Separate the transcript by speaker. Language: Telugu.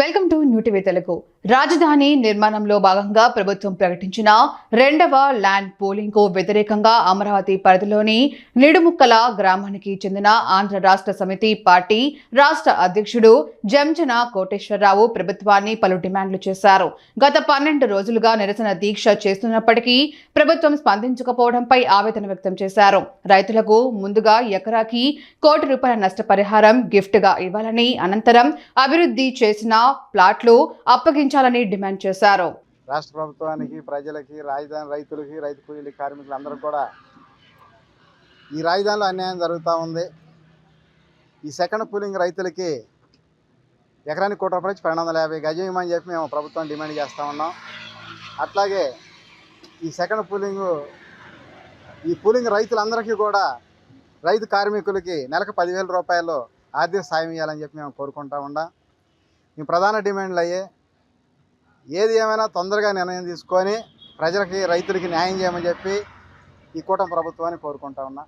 Speaker 1: Welcome to న్యూటివే Telugu. రాజధాని నిర్మాణంలో భాగంగా ప్రభుత్వం ప్రకటించిన రెండవ ల్యాండ్ పోలింగ్కు వ్యతిరేకంగా అమరావతి పరిధిలోని నిడుముక్కల గ్రామానికి చెందిన ఆంధ్ర రాష్ట్ర సమితి పార్టీ రాష్ట్ర అధ్యక్షుడు జంజన కోటేశ్వరరావు ప్రభుత్వాన్ని పలు డిమాండ్లు చేశారు. గత పన్నెండు రోజులుగా నిరసన దీక్ష చేస్తున్నప్పటికీ ప్రభుత్వం స్పందించకపోవడంపై ఆవేదన వ్యక్తం చేశారు. రైతులకు ముందుగా ఎకరాకి కోటి రూపాయల నష్టపరిహారం గిఫ్ట్గా ఇవ్వాలని అనంతరం అభివృద్ధి చేసిన ప్లాట్లు అప్పగించాలని డిమాండ్ చేశారు.
Speaker 2: రాష్ట్ర ప్రభుత్వానికి ప్రజలకి రాజధాని రైతులకి రైతు కూలీల కార్మికులందరూ కూడా ఈ రాజధానిలో అన్యాయం జరుగుతూ ఉంది. ఈ సెకండ్ పూలింగ్ రైతులకి ఎకరానికి కోటి రూపాయలు పన్నెండు వందల యాభై గజం ఇవ్వమని చెప్పి మేము ప్రభుత్వం డిమాండ్ చేస్తూ ఉన్నాం. అట్లాగే ఈ సెకండ్ పూలింగ్ ఈ పూలింగ్ రైతులందరికీ కూడా రైతు కార్మికులకి నెలకు పదివేల రూపాయలు ఆర్థిక సాయం ఇవ్వాలని చెప్పి మేము కోరుకుంటా ఉన్నాం. ఈ ప్రధాన డిమాండ్లు అయ్యే ఏది ఏమైనా తొందరగా నిర్ణయం తీసుకొని ప్రజలకి రైతులకి న్యాయం చేయమని చెప్పి ఈ కూటమి ప్రభుత్వాన్ని కోరుకుంటా ఉన్నా.